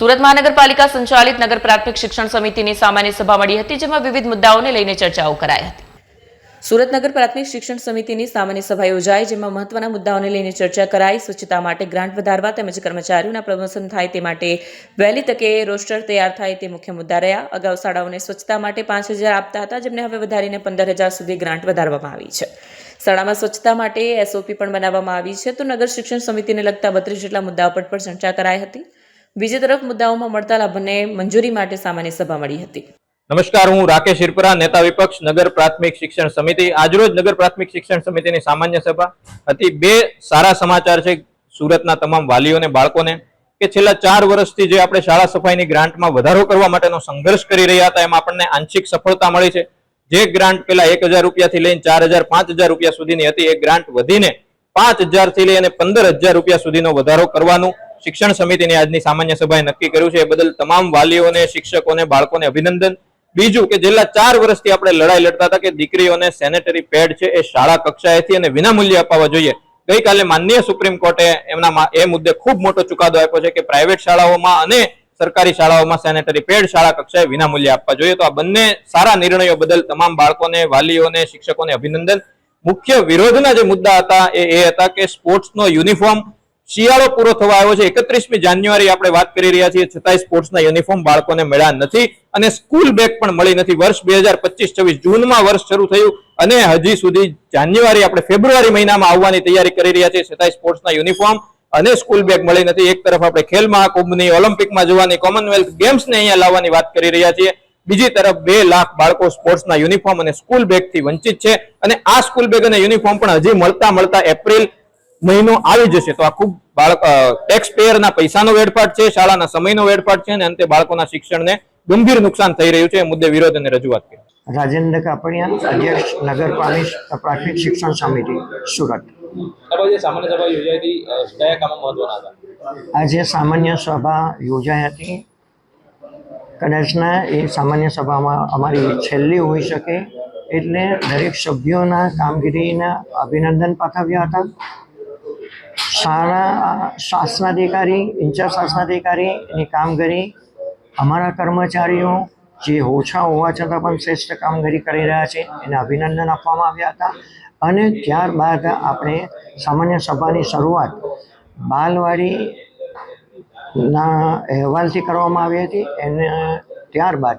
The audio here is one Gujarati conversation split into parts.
સુરત મહાનગરપાલિકા સંચાલિત નગર પ્રાથમિક શિક્ષણ સમિતિની સામાન્ય સભા મળી હતી, જેમાં વિવિધ મુદ્દાઓને લઈને ચર્ચાઓ કરાઈ હતી. સુરત નગર પ્રાથમિક શિક્ષણ સમિતિની સામાન્ય સભા યોજાઈ, જેમાં મહત્વના મુદ્દાઓને લઈને ચર્ચા કરાઈ, સ્વચ્છતા માટે ગ્રાન્ટ વધારવા તેમજ કર્મચારીઓના પ્રમોશન થાય તે માટે વહેલી તકે રોસ્ટર તૈયાર થાય તે મુખ્ય મુદ્દા રહ્યા. અગાઉ શાળાઓને સ્વચ્છતા માટે પાંચ હજાર આપતા હતા, જેમને હવે વધારીને પંદર હજાર સુધી ગ્રાન્ટ વધારવામાં આવી છે. શાળામાં સ્વચ્છતા માટે એસઓપી પણ બનાવવામાં આવી છે, તો નગર શિક્ષણ સમિતિને લગતા બત્રીસ જેટલા મુદ્દાઓ પર પણ ચર્ચા કરાઈ હતી. બીજી તરફ મુદ્દાઓમાં મળતા લાભને મંજૂરી માટે સામાન્ય સભા મળી હતી. નમસ્કાર, હું રાકેશ હિરપરા, નેતા વિપક્ષ, નગર પ્રાથમિક શિક્ષણ સમિતિ. આજરોજ નગર પ્રાથમિક શિક્ષણ સમિતિની સામાન્ય સભા હતી. બે સારા સમાચાર છે સુરતના તમામ વાલીઓને, બાળકોને, કે છેલ્લા ચાર વર્ષથી જે આપણે શાળા સફાઈની ગ્રાન્ટમાં વધારો કરવા માટેનો સંઘર્ષ કરી રહ્યા હતા, એમાં આપણને આંશિક સફળતા મળી છે. જે ગ્રાન્ટ પેલા એક હજાર રૂપિયાથી લઈને ચાર હજાર, પાંચ હજાર રૂપિયા સુધીની હતી. એ ગ્રાન્ટ વધીને પાંચ હજારથી લઈ અને પંદર હજાર રૂપિયા સુધીનો વધારો કરવાનું શિક્ષણ સમિતિની આજની સામાન્ય સભાએ નક્કી કર્યું છે. એ બદલ તમામ વાલીઓને, શિક્ષકોને, બાળકોને અભિનંદન. બીજું કે છેલ્લા ચાર વર્ષથી આપણે લડાઈ લડતા હતા કે દીકરીઓને સેનેટરી પેડ છે એ શાળા કક્ષાએથી અને વિનામૂલ્યે અપાવવા જોઈએ. ગઈકાલે માનનીય સુપ્રીમ કોર્ટે એમના એ મુદ્દે ખૂબ મોટો ચુકાદો આપ્યો છે કે પ્રાઇવેટ શાળાઓમાં અને સરકારી શાળાઓમાં સેનેટરી પેડ શાળા કક્ષાએ વિનામૂલ્યે આપવા જોઈએ. તો આ બંને સારા નિર્ણયો બદલ તમામ બાળકોને, વાલીઓને, શિક્ષકોને અભિનંદન. મુખ્ય વિરોધના જે મુદ્દા હતા એ એ હતા કે સ્પોર્ટ્સનો યુનિફોર્મ શિયાળો પૂરો થવા આવ્યો છે. એકત્રીસમી જાન્યુઆરી આપણે વાત કરી રહ્યા છીએ. છતાંય સ્પોર્ટ્સના યુનિફોર્મ બાળકોને મળ્યા નથી અને સ્કૂલ બેગ પણ મળી નથી. વર્ષ બે હજાર પચીસ છવ્વીસ જૂનમાં વર્ષ શરૂ થયું અને હજી સુધી જાન્યુઆરી આપણે ફેબ્રુઆરી મહિનામાં આવવાની તૈયારી કરી રહ્યા છીએ. છતાંય સ્પોર્ટ્સના યુનિફોર્મ અને સ્કૂલ બેગ મળી નથી. એક તરફ આપણે ખેલ મહાકુંભની ઓલિમ્પિકમાં જવાની કોમનવેલ્થ ગેમ્સને અહીંયા લાવવાની વાત કરી રહ્યા છીએ. બીજી તરફ બે લાખ બાળકો સ્પોર્ટ્સના યુનિફોર્મ અને સ્કૂલ બેગથી વંચિત છે અને આ સ્કૂલ બેગ અને યુનિફોર્મ પણ હજી મળતા મળતા એપ્રિલ મહિનો આવી જશે તો આ ખૂબ બાળક ટેક્સ પેયરના પૈસાનો વેડફાટ છે શાળાના સમયનો વેડફાટ છે અને અંતે બાળકોના શિક્ષણને ગંભીર નુકસાન થઈ રહ્યું છે. એ મુદ્દે વિરોધ અને રજૂઆત કરી. રાજેન્દ્ર કાપડિયા અધ્યક્ષ નગર પ્રાથમિક પ્રાથમિક શિક્ષણ સમિતિ સુરત. સામાન્ય સભા યોજાઈ હતી કયા કામો મહત્વના હતા? આજે સામાન્ય સભા યોજાઈ હતી. કદાચના એ સામાન્ય સભામાં અમારી છેલ્લી હોઈ શકે એટલે દરેક સભ્યોના કામગીરીના અભિનંદન પાઠવ્યા હતા. શાળા શાસનાધિકારી ઇન્ચાર્જ શાસનાધિકારીની કામગીરી, અમારા કર્મચારીઓ જે ઓછા હોવા છતાં પણ શ્રેષ્ઠ કામગીરી કરી રહ્યા છે, એને અભિનંદન આપવામાં આવ્યા હતા. અને ત્યારબાદ આપણે સામાન્ય સભાની શરૂઆત બાલવાડીના અહેવાલથી કરવામાં આવી હતી. એને ત્યારબાદ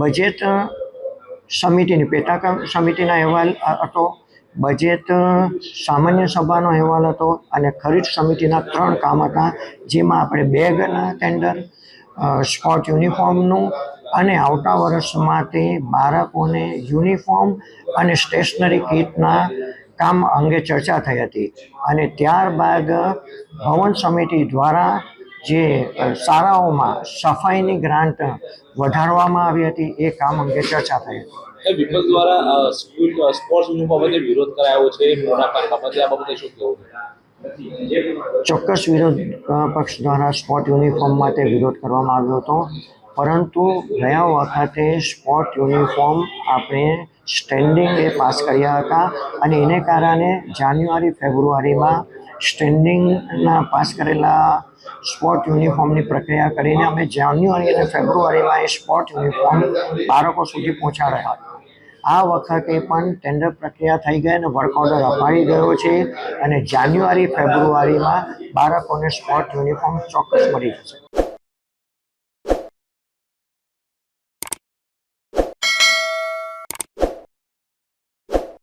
બજેટ સમિતિની, પેટા સમિતિના અહેવાલ હતો. બજેટ સામાન્ય સભાનો અહેવાલ હતો અને ખરીદ સમિતિના ત્રણ કામ હતા, જેમાં આપણે બેગના ટેન્ડર સ્પોર્ટ યુનિફોર્મનું અને આવતા વર્ષ માટે બાળકોને યુનિફોર્મ અને સ્ટેશનરી કીટના કામ અંગે ચર્ચા થઈ હતી. અને ત્યારબાદ ભવન સમિતિ દ્વારા જે શાળાઓમાં સફાઈની ગ્રાન્ટ વધારવામાં આવી હતી, એ કામ અંગે ચર્ચા થઈ હતી. એ વિપક્ષ દ્વારા સ્કૂલ સ્પોર્ટ્સ યુનિફોર્મ બાબતે વિરોધ કરાયો છે મોટા બાબતે આ બાબતે શું કહેવું ચોક્કસ વિરોધ પક્ષ દ્વારા સ્પોર્ટ યુનિફોર્મ માટે વિરોધ કરવામાં આવ્યો હતો. પરંતુ ગયા વખતે સ્પોર્ટ યુનિફોર્મ આપણે સ્ટેન્ડિંગ એ પાસ કર્યા હતા. અને એને કારણે જાન્યુઆરી, ફેબ્રુઆરીમાં સ્ટેન્ડિંગના પાસ કરેલા સ્પોર્ટ યુનિફોર્મની પ્રક્રિયા કરીને અમે જાન્યુઆરી અને ફેબ્રુઆરીમાં એ સ્પોર્ટ યુનિફોર્મ બાળકો સુધી પહોંચાડ્યા. હતા આ વખતે પણ ટેન્ડર પ્રક્રિયા થઈ ગઈ અને વર્ક ઓર્ડર અપાઈ ગયો છે અને જાન્યુઆરી, ફેબ્રુઆરીમાં બાળકોને સ્પોર્ટ યુનિફોર્મ ચોક્કસ મળી જશે.